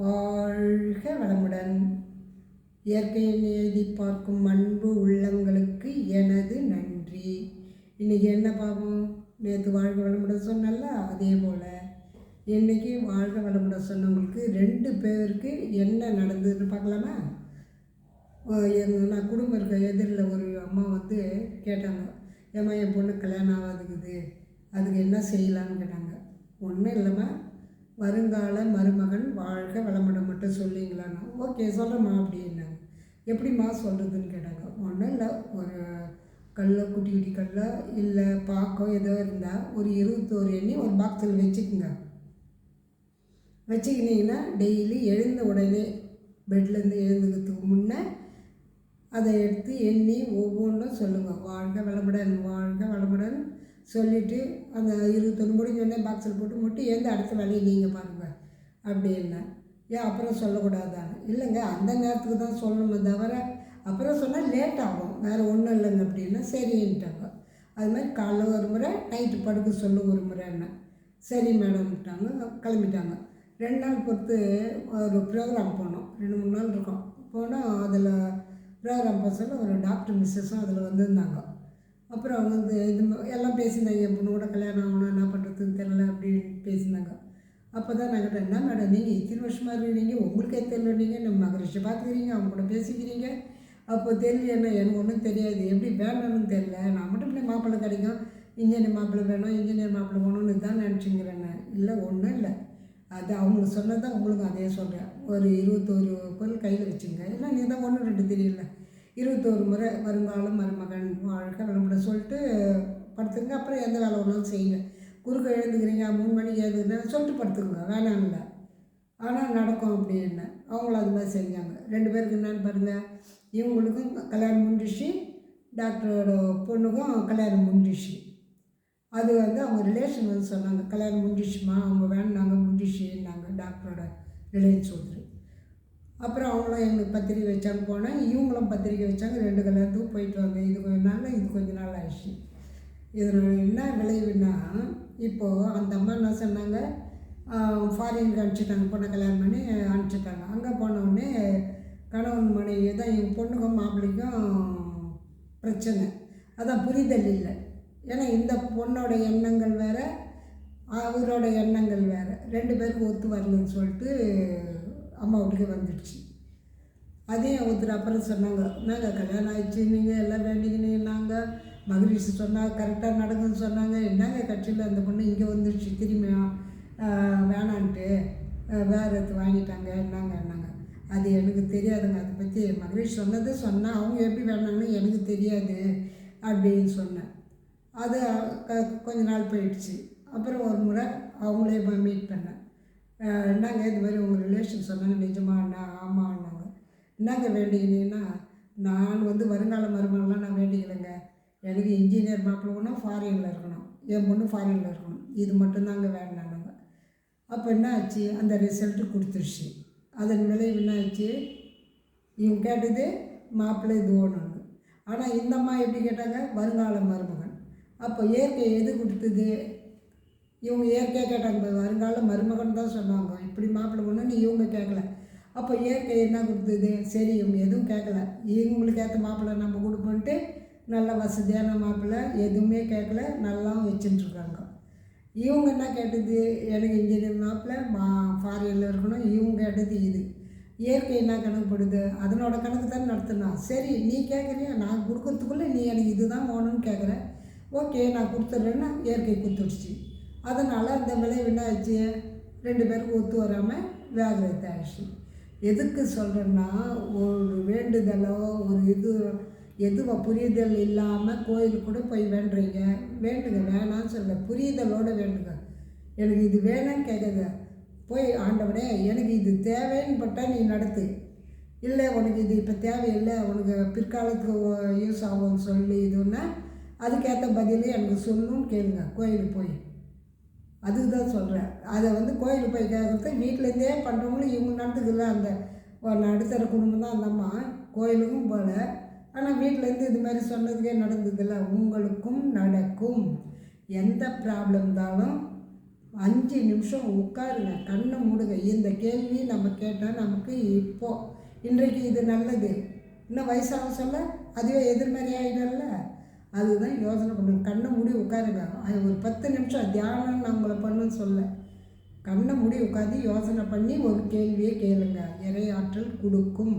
வாழ்க வளமுடன். இயற்கையை எழுதி பார்க்கும் அன்பு உள்ளங்களுக்கு எனது நன்றி. இன்றைக்கி என்ன பார்ப்போம் நேற்று வாழ்க வளமுடன் சொன்னல அதே போல். இன்றைக்கி வாழ்க வளமுடன் சொன்னவங்களுக்கு ரெண்டு பேருக்கு என்ன நடந்ததுன்னு பார்க்கலாமா? எங்கள் நான் குடும்பம் இருக்க எதிரில் ஒரு அம்மா வந்து கேட்டாங்க ஏம்மா என் பொண்ணு கல்யாணம் ஆகாதுக்குது அதுக்கு என்ன செய்யலான்னு கேட்டாங்க. ஒன்றும் இல்லைம்மா. வருங்கால மருமகன் வளமுடன் சொல்லிங்களான்னா ஓகே சொல்கிறேம்மா அப்படின்னாங்க எப்படிம்மா சொல்கிறதுன்னு கேட்டாங்க. ஒன்றும் இல்லை ஒரு கல்ல குட்டி குட்டி கல்ல இல்லை பாக்கோ ஏதோ இருந்தால் ஒரு இருபத்தோரு எண்ணி ஒரு பாக்ஸில் வச்சுக்கோங்க. வச்சுக்கினீங்கன்னா டெய்லி எழுந்த உடனே பெட்லேருந்து எழுந்துக்கிறதுக்கு முன்னே அதை எடுத்து எண்ணி ஒவ்வொன்றும் சொல்லுங்கள் வாழ்க விளம்படன் வாழ்க விளம்படன் சொல்லிவிட்டு அந்த இருபத்தொன்று முடிஞ்சோடனே பாக்ஸில் போட்டு முட்டி எழுந்து அடுத்த வேலையை நீங்கள் பாருங்கள் அப்படின்னா ஏன் அப்புறம் சொல்லக்கூடாதான்னு? இல்லைங்க அந்த நேரத்துக்கு தான் சொல்லணுமே தவிர அப்புறம் சொன்னால் லேட் ஆகும். வேறு ஒன்றும் இல்லைங்க அப்படின்னா. சரின்ட்டாங்க. அது மாதிரி காலைல ஒரு முறை நைட்டு படுக்க சொல்லு ஒரு முறை என்ன? சரி மேடம்ட்டாங்க கிளம்பிட்டாங்க. ரெண்டு நாள் பொறுத்து ஒரு ப்ரோக்ராம் போனோம். ரெண்டு மூணு நாள் இருக்கோம். போனால் அதில் ப்ரோக்ராம் பசங்க ஒரு டாக்டர் மிஸ்ஸஸும் அதில் வந்திருந்தாங்க. அப்புறம் அவங்க வந்து இது எல்லாம் பேசியிருந்தாங்க. என் பொண்ணு கூட கல்யாணம் ஆகணும் என்ன பண்ணுறதுன்னு தெரில அப்படின்னு பேசியிருந்தாங்க. அப்போ தான் நான் என்ன மேடம் நீங்கள் இத்தனை வருஷமாக இருக்கிறீங்க? உங்களுக்கே தெரியல நீங்கள் நம்ம மகரிஷி பார்த்துக்கிறீங்க? அவங்க கூட பேசிக்கிறீங்க. அப்போ தெரியல என்ன எனக்கு ஒன்றும் தெரியாது. எப்படி வேணும்னு தெரியல. நான் மட்டும் இப்படி மாப்பிள்ளை கிடைக்கும். இன்ஜினியர் மாப்பிள்ளை வேணும் இன்ஜினியர் மாப்பிள்ளை வேணும்னு தான் நினச்சிங்கிறேன் நான். இல்லை ஒன்றும் இல்லை. அது அவங்களுக்கு சொன்னதான் உங்களுக்கு அதே சொல்கிறேன் ஒரு இருபத்தோரு பொருள் கையில் வச்சுங்க. இல்லை நீ தான் ஒன்று ரெண்டு தெரியல. இருபத்தோரு முறை வருங்காலம் மருமகன் வாழ்க்கை விளம்பரம் சொல்லிட்டு படுத்துங்க. அப்புறம் எந்த வேலை ஒன்றாலும் செய்யுங்க குறுக்க எழுந்துக்கிறீங்க மூணு மணிக்கு எழுதுங்கன்னா சொல்லிட்டு படுத்துங்க வேணாம்ல ஆனால் நடக்கும் அப்படின்னு அவங்களும் அது மாதிரி செஞ்சாங்க ரெண்டு பேருக்கு என்னென்னு பாருங்கள் இவங்களுக்கும் கல்யாணம் முடிஞ்சிச்சு டாக்டரோட பொண்ணுக்கும் கல்யாணம் முடிஞ்சிச்சு அது வந்து அவங்க ரிலேஷன் வந்து சொன்னாங்க. கல்யாணம் முடிஞ்சிச்சுமா அவங்க வேணுனாங்க முடிஞ்சிச்சுன்னாங்க டாக்டரோட ரிலேஷன் ஒருத்தர் அப்புறம் அவங்களும் எங்களுக்கு பத்திரிக்கை வச்சாங்க போனால் இவங்களும் பத்திரிக்கை வச்சாங்க. ரெண்டு கல்யாணத்துக்கும் போயிட்டு வாங்க இது கொஞ்ச நாள் இது கொஞ்ச நாள் ஆயிடுச்சு. இதனால் என்ன விளைவுன்னா இப்போது அந்த அம்மா என்ன சொன்னாங்க? ஃபாரினுக்கு அனுப்பிச்சிட்டாங்க. பொண்ணை கல்யாணம் பண்ணி அனுப்பிச்சிட்டாங்க. அங்கே போனவுடனே கணவன் மனைவி தான் எங்கள் பொண்ணுக்கும் மாப்பிள்ளைக்கும் பிரச்சனை. அதான் புரிதல் இல்லை. ஏன்னா இந்த பொண்ணோட எண்ணங்கள் வேறு அவரோட எண்ணங்கள் வேறு. ரெண்டு பேருக்கும் ஒத்து வரலன்னு சொல்லிட்டு அம்மா வீட்டுக்கு வந்துடுச்சு. அதையும் ஒருத்தர் அப்புறம் சொன்னாங்க. நாங்கள் கல்யாணம் ஆயிடுச்சு. நீங்கள் எல்லாம் வேண்டிக்கினீங்க நாங்கள் மகிழ்ச்சி சொன்னால் கரெக்டாக நடக்குன்னு சொன்னாங்க. என்னங்க கட்சியில் அந்த பொண்ணு இங்கே வந்துடுச்சு திரும்பி வேணான்ட்டு வேறு வேற வாங்கிட்டாங்க என்னங்க என்னங்க. அது எனக்கு தெரியாதுங்க. அதை பற்றி மகிழ்ச்சி சொன்னது சொன்னால் அவங்க எப்படி வேணாங்கன்னு எனக்கு தெரியாது அப்படின்னு சொன்னேன். அது க- கொஞ்ச நாள் போயிடுச்சு. அப்புறம் ஒரு முறை அவங்களே போய் மீட் பண்ணேன். என்னங்க இது மாதிரி உங்கள் ரிலேஷன் சொன்னாங்க நிஜமா அண்ணா ஆமாம் அண்ணாங்க என்னங்க வேண்டிக்கினீங்கன்னா நான் வந்து வருங்கால மருமகள்லாம் நான் வேண்டிக்கலைங்க எனக்கு இன்ஜினியர் மாப்பிள்ளை ஃபாரினில் இருக்கணும். என் பொண்ணு ஃபாரினில் இருக்கணும். இது மட்டும்தாங்க வேண்டானாங்க அப்போ என்ன ஆச்சு? அந்த ரிசல்ட்டு கொடுத்துருச்சு. அதன் விளைவு என்ன ஆச்சு? இவங்க கேட்டது மாப்பிள்ளை இது ஒன்று ஆனால் இந்த அம்மா எப்படி கேட்டாங்க? வருங்கால மருமகன். அப்போ இயற்கை எது கொடுத்தது? இவங்க இயற்கையாக கேட்டாங்க. வருங்கால மருமகன் தான் சொன்னாங்க. இப்படி மாப்பிள்ளை ஒன்றுன்னு இவங்க கேட்கல அப்போ இயற்கை என்ன கொடுத்தது? சரி இவங்க எதுவும் கேட்கல இவங்களுக்கு ஏற்ற மாப்பிள்ளை நம்ம கொடுப்போன்ட்டு நல்ல வசதியான மாப்பிள்ளை எதுவுமே கேட்கல நல்லா வச்சுட்டுருக்காங்க. இவங்க என்ன கேட்டது? எனக்கு இன்ஜினியர் மாப்பிள்ளை மா ஃபாரினில் இருக்கணும். இவங்க கேட்டது இது. இயற்கை என்ன கணக்குப்படுது அதனோட கணக்கு தான் நடத்தினான் சரி நீ கேட்குறியா நான் கொடுக்கறதுக்குள்ளே நீ எனக்கு இதுதான் வேணும்னு கேட்குற ஓகே நான் கொடுத்துட்றேன்னா இயற்கை கொடுத்துடுச்சு. அதனால் அந்த விளைவு என்ன ஆச்சு? ரெண்டு பேருக்கு ஒத்து வராமல் வியாகிரத்தை ஆயிடுச்சு. எதுக்கு சொல்கிறேன்னா ஒரு வேண்டுதலோ ஒரு இது எதுவும் புரிதல் இல்லாமல் கோயிலுக்கு கூட போய் வேண்டுறீங்க? வேண்டுங்க வேணாம்னு சொல்ல புரிதலோடு வேண்டுங்க. எனக்கு இது வேணும்னு கேட்குது. போய் ஆண்டவனே எனக்கு இது தேவைன்னு பட்டால் நீ நடத்து. இல்லை உனக்கு இது இப்போ தேவையில்லை. உனக்கு பிற்காலத்துக்கு யூஸ் ஆகும்னு சொல்லி இதுன்னா அதுக்கேற்ற பதில் எனக்கு சொல்லணும்னு கேளுங்க கோயிலுக்கு போய். அதுதான் சொல்கிறேன் அதை வந்து கோயிலுக்கு போய் கேட்குறது வீட்டிலேருந்தே பண்ணுறவங்களும் இவங்க நடந்துக்கல. அந்த நடுத்தர குடும்பம் தான் அந்த அம்மா. கோயிலுக்கும் போகல ஆனால் வீட்டிலேருந்து இது மாதிரி சொன்னதுக்கே நடந்ததில்ல. உங்களுக்கும் நடக்கும். எந்த ப்ராப்ளம் இருந்தாலும் அஞ்சு நிமிஷம் உட்காருங்க. கண்ணை மூடுங்க. இந்த கேள்வி நம்ம கேட்டால் நமக்கு இப்போ இன்றைக்கு இது நல்லது. இன்னும் வயசாக சொல்ல அதுவே எதிர்மறை ஆகிடல அதுதான் யோசனை பண்ணுங்க. கண்ணை மூடி உட்காருங்க. அது ஒரு பத்து நிமிஷம் தியானம் நம்மளை பண்ணுன்னு சொல்ல. கண்ணை மூடி உட்காந்து யோசனை பண்ணி ஒரு கேள்வியை கேளுங்க. இறை ஆற்றல் கொடுக்கும்